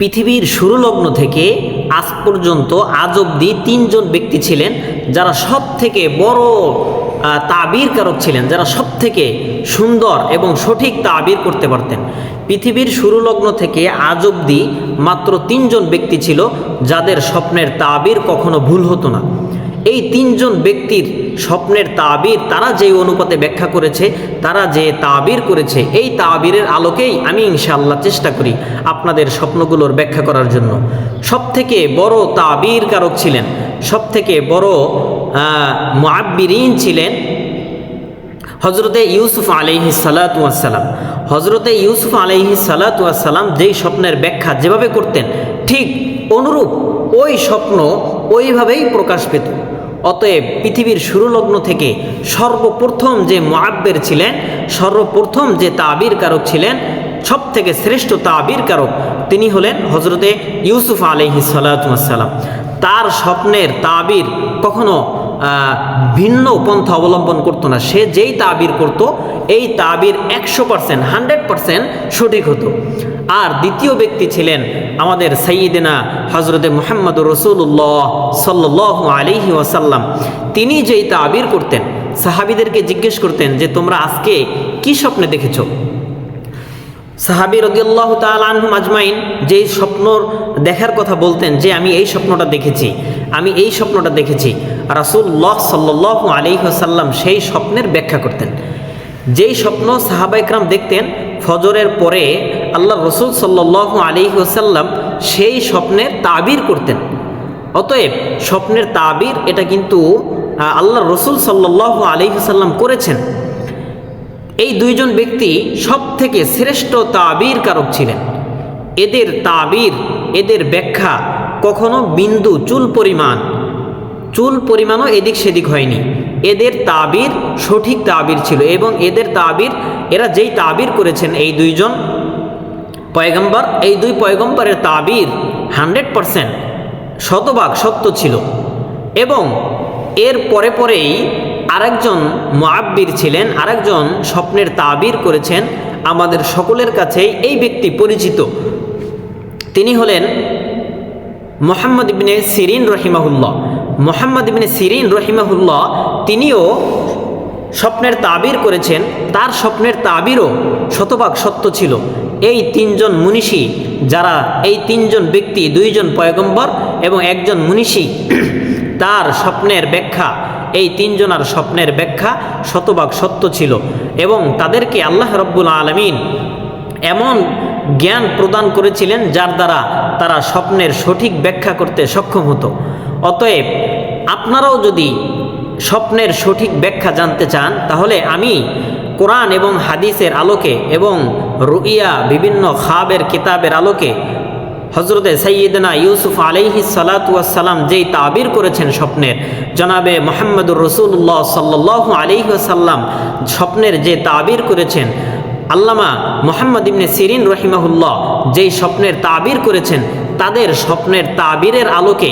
পৃথিবীর শুরু লগ্ন থেকে আজ পর্যন্ত আজ অব্দি তিনজন ব্যক্তি ছিলেন যারা সব থেকে বড় তাবির কারক ছিলেন, যারা সব থেকে সুন্দর এবং সঠিক তাবির করতে পারতেন। পৃথিবীর শুরু লগ্ন থেকে আজ অব্দি মাত্র তিনজন ব্যক্তি ছিল যাদের স্বপ্নের তাবির কখনো ভুল হতো না। এই তিনজন ব্যক্তির স্বপ্নের তাবির, তারা যে অনুপাতে ব্যাখ্যা করেছে, তারা যে তাবির করেছে, এই তাবিরের আলোকেই আমি ইনশাআল্লাহ চেষ্টা করি আপনাদের স্বপ্নগুলোর ব্যাখ্যা করার জন্য। সব থেকে বড় তাবির কারক ছিলেন সব থেকে বড় মুআব্বিরিন ছিলেন হজরতে ইউসুফ আলাইহি সালাতাম হজরতে ইউসুফ আলাইহি সালাতাম যেই স্বপ্নের ব্যাখ্যা যেভাবে করতেন, ঠিক অনুরূপ ওই স্বপ্ন ওইভাবেই প্রকাশ পেত। অতএব পৃথিবীর শুরুলগ্ন থেকে সর্বপ্রথম যে মোয়াব্বের ছিলেন, সর্বপ্রথম যে তাবির কারক ছিলেন সব থেকে শ্রেষ্ঠ তাবির কারক তিনি হলেন হজরতে ইউসুফ আলহি সালাতাম তার স্বপ্নের তাবির কখনো ভিন্ন পন্থা অবলম্বন করতো না। সে যেই তাবির করত, এই তাবির একশো পার্সেন্ট হান্ড্রেড পার্সেন্ট সঠিক হতো। আর দ্বিতীয় ব্যক্তি ছিলেন আমাদের সঈদিনা হজরতে মোহাম্মদ রসুল্লাহ সাল্লাহ আলিহি ওয়াসাল্লাম। তিনি যেই তাবির করতেন, সাহাবিদেরকে জিজ্ঞেস করতেন যে, তোমরা আজকে কি স্বপ্নে দেখেছ? সাহাবি রদিয়াল্লাহ তালহুম আজমাইন যেই স্বপ্নর দেখার কথা বলতেন যে, আমি এই স্বপ্নটা দেখেছি, আমি এই স্বপ্নটা দেখেছি। রাসুল্লাহ সাল্লাহ আলিহাসাল্লাম সেই স্বপ্নের ব্যাখ্যা করতেন। যেই স্বপ্ন সাহাবাইকরাম দেখতেন, ফজরের পরে আল্লাহ রসুল সাল্লাহ আলিহাসাল্লাম সেই স্বপ্নের তাবির করতেন। অতএব স্বপ্নের তাবির এটা কিন্তু আল্লাহ রসুল সাল্লাহ আলিহাসাল্লাম করেছেন। এই দুইজন ব্যক্তি সব থেকে শ্রেষ্ঠ তাবির কারক ছিলেন। এদের তাবির, এদের ব্যাখ্যা কখনো বিন্দু চুল পরিমাণ চুল পরিমাণও এদিক সেদিক হয়নি। এদের তাবির সঠিক তাবির ছিল এবং এদের তাবির, এরা যেই তাবির করেছেন এই দুইজন পয়গম্বর, এই দুই পয়গম্বরের তাবির হান্ড্রেড পারসেন্ট শতভাগ সত্য ছিল এবং এর পরে পরেই আরেকজন মুআব্বির ছিলেন, আরেকজন স্বপ্নের তাবির করেছেন আমাদের সকলের কাছেই এই ব্যক্তি পরিচিত। তিনি হলেন মোহাম্মদ ইবনে সিরিন রহিমাহুল্লাহ। মোহাম্মদ ইবনে সিরিন রহিমাহুল্লাহ, তিনিও স্বপ্নের তাবির করেছেন। তার স্বপ্নের তাবিরও শতভাগ সত্য ছিল। এই তিনজন মুনিষী, যারা এই তিনজন ব্যক্তি, দুইজন পয়গম্বর এবং একজন মুনিষী, তার স্বপ্নের ব্যাখ্যা, এই তিনজনার স্বপ্নের ব্যাখ্যা শতভাগ সত্য ছিল এবং তাদেরকে আল্লাহ রব্বুল আলমিন এমন জ্ঞান প্রদান করেছিলেন যার দ্বারা তারা স্বপ্নের সঠিক ব্যাখ্যা করতে সক্ষম হতো। অতএব আপনারাও যদি স্বপ্নের সঠিক ব্যাখ্যা জানতে চান, তাহলে আমি কোরআন এবং হাদিসের আলোকে এবং রুইয়া বিভিন্ন খাবের কিতাবের আলোকে হজরতে সৈয়দনা ইউসুফ আলাইহি সালাতাম যেই তাবির করেছেন স্বপ্নের, জনাবে মোহাম্মদুর রসুল্লাহ সাল্লাহ আলিহাসাল্লাম স্বপ্নের যে তাবির করেছেন, আল্লামা মোহাম্মদ ইবনে সিরিন রহিমাহুল্লাহ যেই স্বপ্নের তাবির করেছেন, তাদের স্বপ্নের তাবিরের আলোকে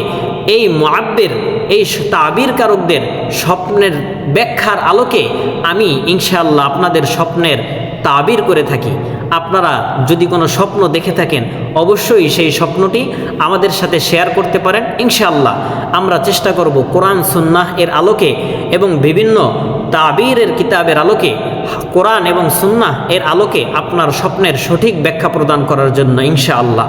এই মোয়াব্বের এই তাবির কারকদের স্বপ্নের ব্যাখ্যার আলোকে আমি ইনশাআল্লাহ আপনাদের স্বপ্নের তাবির করে থাকি। আপনারা যদি কোনো স্বপ্ন দেখে থাকেন, অবশ্যই সেই স্বপ্নটি আমাদের সাথে শেয়ার করতে পারেন। ইনশাআল্লাহ আমরা চেষ্টা করব কোরআন, সুন্নাহ এর আলোকে এবং বিভিন্ন তাবিরের কিতাবের আলোকে, কোরআন এবং সুন্নাহ এর আলোকে আপনার স্বপ্নের সঠিক ব্যাখ্যা প্রদান করার জন্য ইনশাআল্লাহ।